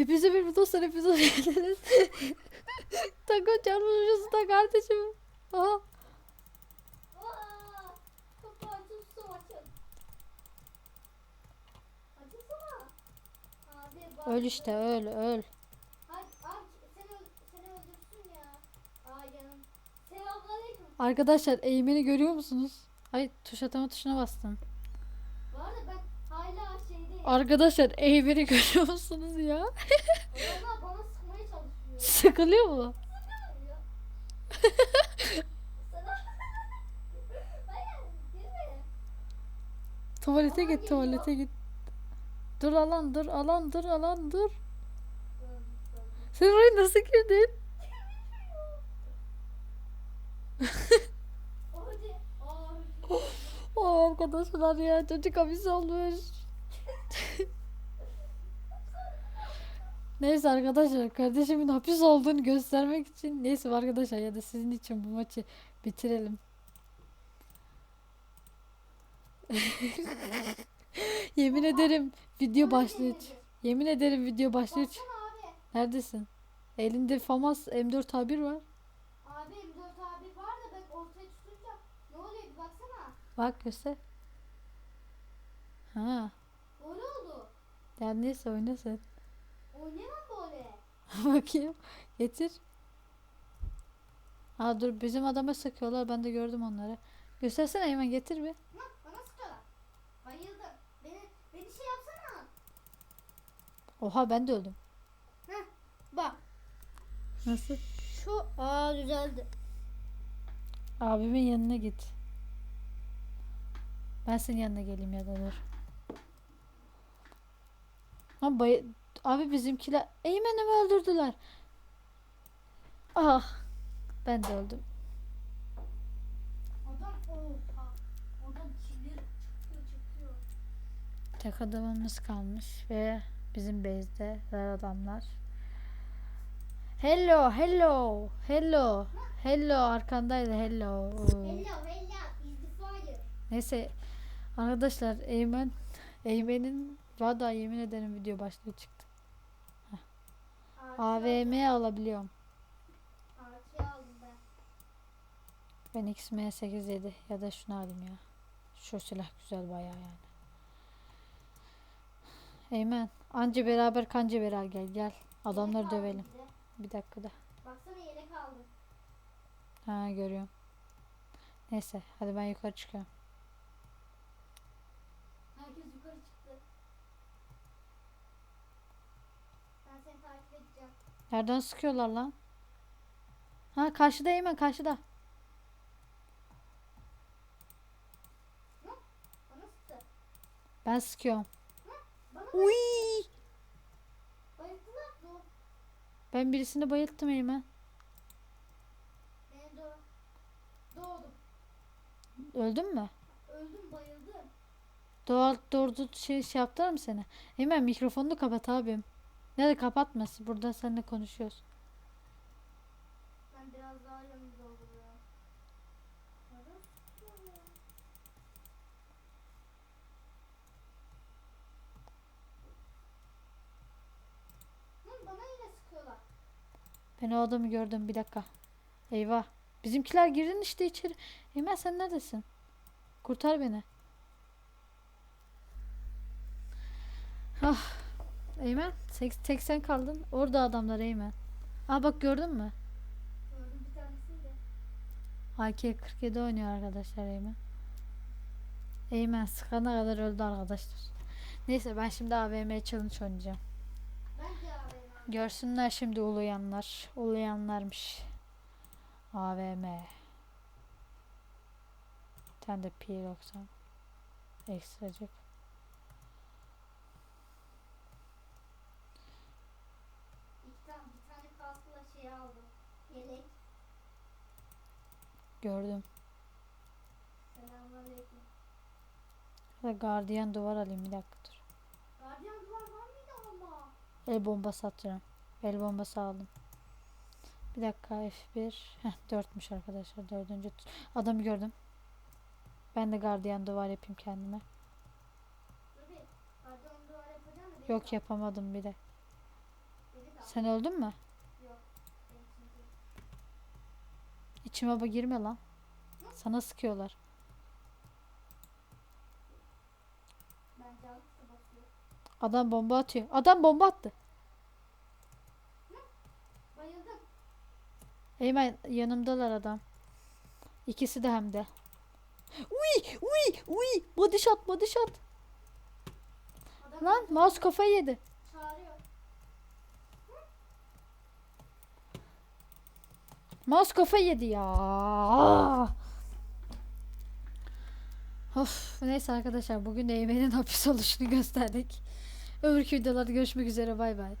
Hepinize bir dostlar hepinize geldiniz. Takım çarpışmışız da kardeşim. Aha. Öl işte öl öl. Arkadaşlar eğimini görüyor musunuz? Ay tuş atama tuşuna bastım. Bu arada ben hala şeydeyim. Arkadaşlar eğimini görüyor musunuz ya? Bana sıkmaya çalışıyor. Sıkılıyor mu? Tuvalete git tuvalete git. Dur alan dur alan dur alan dur. Sen oraya nasıl girdin? Ay. Oh arkadaşlar ya çocuk hapis olmuş. Neyse arkadaşlar kardeşimin hapis olduğunu göstermek için neyse arkadaşlar ya da sizin için bu maçı bitirelim. Yemin ederim video başlangıç. Yemin ederim video abi. Neredesin? Elinde FAMAS M4 A1 var. Abi M4 abi var da ben ortaya tutunca ne oluyor bir baksana. Bak göster. Ha. Böyle oldu. Yani neyse oyna sen. Oynayamam böyle. Bakayım. Getir. Ha dur bizim adama sıkıyorlar. Ben de gördüm onları. Göstersene hemen getir bir. Hı, bana sıkıyorlar. Bayıldım. Beni, beni şey yapsana. Oha ben de öldüm. Bak Nasıl? şu aa düzeldi. Abimin yanına git. Ben senin yanına geleyim ya da dur. Ha bay Abi bizimkiler Eymen'i öldürdüler? Ah. Ben de öldüm. Adam oha. Adam çilleri çıkıyor çıkıyor. Tek adamımız kalmış ve bizim base'de var adamlar. Hello, hello, hello, hello arkandaydı hello. Hello hello. Neyse arkadaşlar Eymen Eymen'in vada yemin ederim video başlığı çıktı. AVM alabiliyorum. Aldım ben. Ben XM87 ya da şunu alayım ya. Şu silah güzel bayağı yani. Eymen anca beraber kanca beraber gel gel. Adamları Yelek dövelim. bir. Bir dakika da. Baksana yelek aldım. Ha görüyorum. Neyse hadi ben yukarı çıkıyorum. Herkes yukarı çıktı. Ben seni takip edeceğim. Nereden sıkıyorlar lan? Ha karşıda Eymen karşıda. Ben sıkıyorum. Uy! Ben birisini bayılttım doğ. Doğdum. Öldün mü? Öldüm bayıldım. Doğal doğru şey, şey yaptılar mı seni? Eymen mikrofonunu kapat abim. Nerede kapatması? Burada seninle konuşuyoruz. Ben biraz daha yanımda ya. Hı, bana yine sıkıyorlar. Ben o adamı gördüm bir dakika. Eyvah. Bizimkiler girin işte içeri. Eymen sen neredesin? Kurtar beni. Ah. Eymen tek, tek sen kaldın. Orada adamlar Eymen. Aa bak gördün mü? Gördüm bir tanesiyle. AK-47 oynuyor arkadaşlar Eymen. Eymen sıkana kadar öldü arkadaşlar. Neyse ben şimdi AVM challenge oynayacağım. De. Görsünler şimdi uluyanlar. Uluyanlarmış. AVM. Tane de P90. Ekstracık. İki şey aldım. Yelek. Gördüm. Selamünaleyküm. Hadi gardiyan duvar alayım bir dakika dur. Gardiyan duvar var mıydı ama? El bombası atacağım. El bombası aldım. Bir dakika F1. Heh 4'müş arkadaşlar. Dördüncü. Adamı gördüm. Ben de gardiyan duvar yapayım kendime. Yok yapamadım bir de. Sen öldün mü? Yok. benim için değil. İçime baba girme lan. Sana sıkıyorlar. Adam bomba atıyor. Adam bomba attı. Eymen yanımdalar adam. İkisi de hem de. Uy uy uy body shot body shot. Adam Lan mouse kafayı yedi. çağırıyor. Mouse kafayı yedi ya. Of neyse arkadaşlar bugün Eymen'in hapis oluşunu gösterdik. Öbürkü videolarda görüşmek üzere bay bay.